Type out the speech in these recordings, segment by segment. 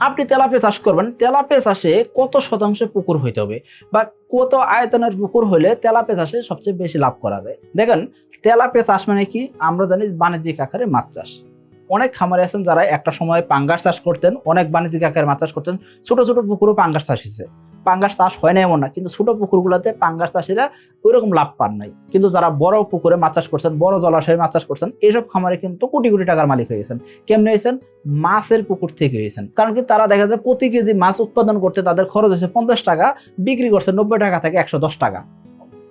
আপনি তেলাপিয়া চাষ করবেন, তেলাপিয়া চাষে কত শতাংশ পুকুর হইতে হবে বা কত আয়তনের পুকুর হলে তেলাপিয়া চাষে সবচেয়ে বেশি লাভ করা যায়? দেখেন, তেলাপিয়া চাষ মানে কি? আমরা জানি বাণিজ্যিক আকারে মাছ চাষ। অনেক খামারে আছেন যারা একটা সময় পাঙ্গাস চাষ করতেন, অনেক বাণিজ্যিক আকারে মাছ চাষ করতেন, ছোট ছোট পুকুরও পাঙ্গাস চাষ হয়েছে পাঙ্গাস চাষ হয় না এমন না, কিন্তু ছোট পুকুরগুলোতে পাঙ্গাস চাষিরা ওইরকম লাভ পান নাই। কিন্তু যারা বড় পুকুরে মাছ চাষ করছেন, বড় জলাশয়ে মাছ চাষ করছেন এইসব খামারে কিন্তু কোটি কোটি টাকার মালিক হয়েছেন কেমনে হয়েছেন? মাছের পুকুর থেকে হয়েছেন। কারণ কি তারা দেখা যায় প্রতি কেজি মাছ উৎপাদন করতে তাদের খরচ হয়েছে পঞ্চাশ টাকা, বিক্রি করছে নব্বই টাকা থেকে একশো দশ টাকা।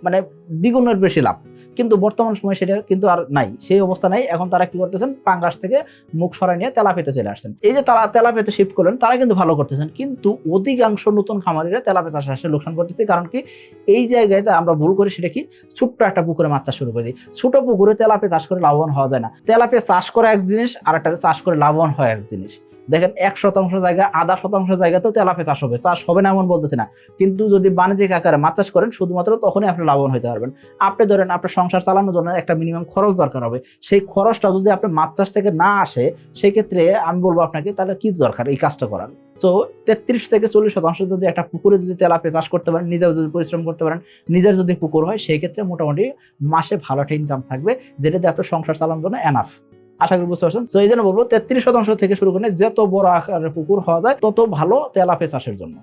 মানে দ্বিগুণের বেশি লাভ। কিন্তু বর্তমান সময় সেটা কিন্তু আর নাই। সেই অবস্থা নাই। এখন তারা কি করতেছেন? পাঙ্গাস থেকে মুখ সরাই নিয়ে তেলাপিতে চলে আসছেন। এই যে তারা তেলাপিতে শিফট করলেন, তারা কিন্তু ভালো করতেছেন। কিন্তু অধিকাংশ নতুন খামারিরা তেলাপিতে আসে লোকসান করতেছে। কারণ কি? এই জায়গায় আমরা ভুল করি, সেটা কি? ছোট্ট একটা পুকুরে মাছ চাষ শুরু করে দিই। ছোট পুকুরে তেলাপিয়া চাষ করে লাভবান হওয়া যায় না। তেলাপিয়া চাষ করা এক জিনিস আর একটা চাষ করে লাভবান হয় এক জিনিস। দেখেন এক শতাংশ জায়গা, আধা শতাংশ জায়গাতেও তেলাপিয়া চাষ হবে। চাষ হবে না এমন বলতেছি না। কিন্তু যদি বাণিজ্যিক আকারে মাছ চাষ করেন, শুধুমাত্র তখনই আপনি লাভবান হতে পারবেন। আপনি ধরেন আপনার সংসার চালানোর জন্য একটা মিনিমাম খরচ দরকার হবে। সেই খরচটা যদি আপনার মাছ চাষ থেকে না আসে সেই ক্ষেত্রে আমি বলব আপনাকে, তাহলে কি দরকার এই কাজটা করার? তো তেত্রিশ থেকে চল্লিশ শতাংশ যদি একটা পুকুরে যদি তেলাপিয়া চাষ করতে পারেন, নিজেও যদি পরিশ্রম করতে পারেন, নিজের যদি পুকুর হয় সেই ক্ষেত্রে মোটামুটি মাসে ভালো একটা ইনকাম থাকবে, যেটাতে আপনার সংসার চালানোর জন্য এনাফ আশা করি বুঝতে পারছেন? তো এই জন্য বলব, তেত্রিশ শতাংশ থেকে শুরু করে যত বড় আকারের পুকুর হওয়া যায়, তত ভালো তেলাপে চাষের জন্য।